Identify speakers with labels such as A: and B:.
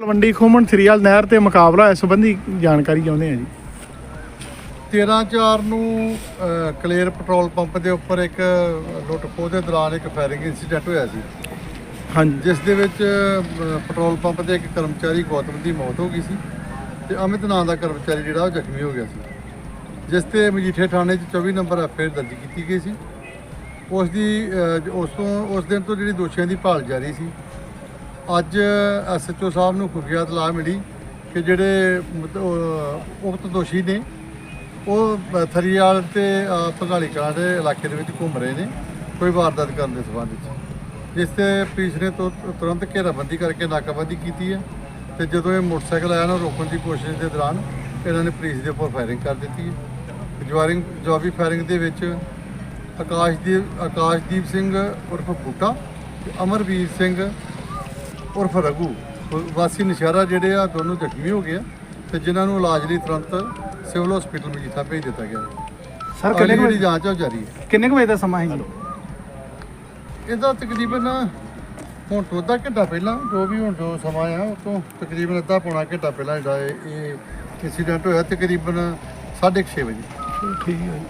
A: ਤਲਵੰਡੀ ਖੋਮਣ ਥਰੀਆਲ ਨਹਿਰ ਤੇ ਮੁਕਾਬਲਾ ਇਸ ਸੰਬੰਧੀ ਜਾਣਕਾਰੀ ਚਾਹੁੰਦੇ ਆ ਜੀ।
B: 13/4 ਨੂੰ ਅ, ਕਲੇਰ ਪੈਟਰੋਲ ਪੰਪ ਦੇ ਉੱਪਰ ਇੱਕ ਲੁੱਟ ਖੋਹ ਦੇ ਦੌਰਾਨ ਇੱਕ ਫਾਇਰਿੰਗ ਇਨਸੀਡੈਂਟ ਹੋਇਆ ਸੀ।
A: ਹਾਂਜੀ।
B: ਜਿਸ ਦੇ ਵਿੱਚ ਪੈਟਰੋਲ ਪੰਪ ਦੇ ਇੱਕ ਕਰਮਚਾਰੀ ਗੌਤਮ ਦੀ ਮੌਤ ਹੋ ਗਈ ਸੀ ਤੇ ਅਮਿਤ ਨਾਂ ਦਾ ਕਰਮਚਾਰੀ ਜਿਹੜਾ ਉਹ ਜ਼ਖਮੀ ਹੋ ਗਿਆ ਸੀ। ਜਿਸ ਤੇ ਮਜੀਠੇ ਥਾਣੇ 'ਚ 24 ਨੰਬਰ ਐਫਆਈਆਰ ਦਰਜ ਕੀਤੀ ਗਈ ਸੀ। ਉਸ ਦੀ ਉਸ ਤੋਂ ਉਸ ਦਿਨ ਤੋਂ ਜਿਹੜੀ ਦੋਸ਼ੀਆਂ ਦੀ ਭਾਲ ਜਾਰੀ ਸੀ ਅੱਜ ਐਸਐਚਓ ਸਾਹਿਬ ਨੂੰ ਖੁਫੀਆ ਇਤਲਾਹ ਮਿਲੀ ਕਿ ਜਿਹੜੇ ਉਪਤ ਦੋਸ਼ੀ ਨੇ ਉਹ ਥਰੀਆਲ ਤੇ ਅ, ਭੰਗਾਲੀ ਕਲਾਂ ਦੇ ਇਲਾਕੇ ਦੇ ਵਿੱਚ ਘੁੰਮ ਰਹੇ ਨੇ ਕੋਈ ਵਾਰਦਾਤ ਕਰਨ ਦੇ ਸੰਬੰਧ ਵਿੱਚ। ਜਿਸ ਤੇ ਪੁਲਿਸ ਨੇ ਤੁ- ਤੁਰੰਤ ਘੇਰਾਬੰਦੀ ਕਰਕੇ ਨਾਕਾਬੰਦੀ ਕੀਤੀ ਹੈ ਤੇ ਜਦੋਂ ਇਹ ਮੋਟਰਸਾਈਕਲ ਆਇਆ ਨਾ ਰੋਕਣ ਦੀ ਕੋਸ਼ਿਸ਼ ਦੇ ਦੌਰਾਨ ਇਹਨਾਂ ਨੇ ਪੁਲਿਸ ਦੇ ਉੱਪਰ ਫਾਇਰਿੰਗ ਕਰ ਦਿੱਤੀ ਹੈ। ਜਵਾਰਿੰਗ ਜਵਾਬੀ ਫਾਇਰਿੰਗ ਦੇ ਵਿੱਚ ਆਕਾਸ਼ਦੀਪ ਆਕਾਸ਼ਦੀਪ ਸਿੰਘ ਉਰਫ ਬੂਟਾ ਤੇ ਅਮਰਵੀਰ ਸਿੰਘ ਉਰਫ ਰਘੂ ਵਾਸੀ ਨਸ਼ਹਿਰਾ ਜਿਹੜੇ ਆ ਦੋਨੋਂ ਜ਼ਖਮੀ ਹੋ ਗਏ ਆ ਤੇ ਜਿਨ੍ਹਾਂ ਨੂੰ ਇਲਾਜ ਲਈ ਤੁਰੰਤ ਸਿਵਲ ਹਸਪੀਟਲ ਮਜੀਠਾ ਭੇਜ ਦਿੱਤਾ ਗਿਆ
A: ਸਰ ਕਿੰਨੇ ਵਜੇ?
B: ਜਾਂਚ ਉਹ ਜਾਰੀ ਹੈ।
A: ਕਿੰਨੇ ਕੁ ਵਜੇ ਦਾ ਸਮਾਂ ਹੈ ਜੀ?
B: ਇਹਦਾ ਤਕਰੀਬਨ ਹੁਣ ਤੋਂ ਅੱਧਾ ਘੰਟਾ ਪਹਿਲਾਂ ਜੋ ਵੀ ਹੁਣ ਜੋ ਸਮਾਂ ਆ ਉਹ ਤੋਂ ਤਕਰੀਬਨ ਅੱਧਾ ਪੌਣਾ ਘੰਟਾ ਪਹਿਲਾਂ ਜਿਹੜਾ ਇਹ- ਇਨਸੀਡੈਂਟ ਹੋਇਆ ਤਕਰੀਬਨ 6:30 ਵਜੇ।
A: ਠੀਕ ਹੈ